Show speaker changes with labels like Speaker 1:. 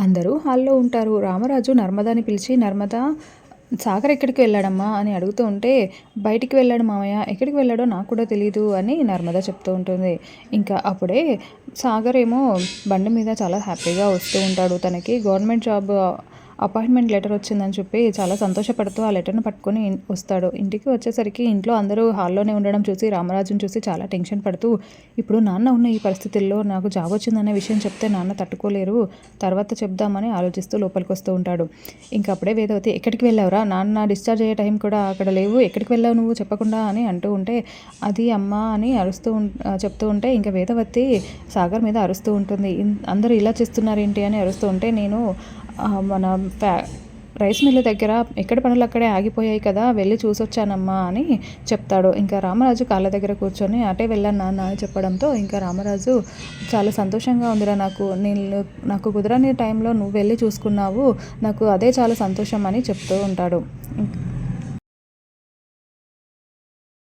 Speaker 1: అందరూ హాల్లో ఉంటారు. రామరాజు నర్మదాని పిలిచి నర్మదా సాగర్ ఎక్కడికి వెళ్ళాడమ్మా? అని అడుగుతూ ఉంటే బయటికి వెళ్ళాడు మామయ్య. ఎక్కడికి వెళ్ళాడో నాకు కూడా తెలియదు అని నర్మద చెప్తూ ఉంటుంది. ఇంకా అప్పుడే సాగర్ ఏమో బండి మీద చాలా హ్యాపీగా వస్తూ ఉంటాడు. తనకి గవర్నమెంట్ జాబ్ అపాయింట్మెంట్ లెటర్ వచ్చిందని చెప్పి చాలా సంతోషపడుతూ ఆ లెటర్ను పట్టుకొని వస్తాడు. ఇంటికి వచ్చేసరికి ఇంట్లో అందరూ హాల్లోనే ఉండడం చూసి రామరాజుని చూసి చాలా టెన్షన్ పడుతూ ఇప్పుడు నాన్న ఉన్న ఈ పరిస్థితుల్లో నాకు జాబ్ వచ్చిందనే విషయం చెప్తే నాన్న తట్టుకోలేరు. తర్వాత చెప్దామని ఆలోచిస్తూ లోపలికి వస్తూ ఉంటాడు. ఇంకా అప్పుడే వేదవతి ఎక్కడికి వెళ్ళావురా? నాన్న డిశ్చార్జ్ అయ్యే టైం కూడా అక్కడ లేవు. ఎక్కడికి వెళ్ళావు నువ్వు? చెప్పకుండా అని అంటూ ఉంటే అది అమ్మ అని అరుస్తూ చెప్తూ ఉంటే ఇంకా వేదవతి సాగర్ మీద అరుస్తూ ఉంటుంది. అందరూ ఇలా చేస్తున్నారేంటి? అని అరుస్తూ ఉంటే నేను మన ఫ్యా రైస్ మిల్లు దగ్గర ఎక్కడ పనులు అక్కడే ఆగిపోయాయి కదా వెళ్ళి చూసొచ్చానమ్మా అని చెప్తాడు. ఇంకా రామరాజు కాళ్ళ దగ్గర కూర్చొని అటే వెళ్ళాను నాన్న అని చెప్పడంతో ఇంకా రామరాజు చాలా సంతోషంగా ఉందిరా నాకు నేను నాకు కుదరని టైంలో నువ్వు వెళ్ళి చూసుకున్నావు నాకు అదే చాలా సంతోషం అని చెప్తూ ఉంటాడు.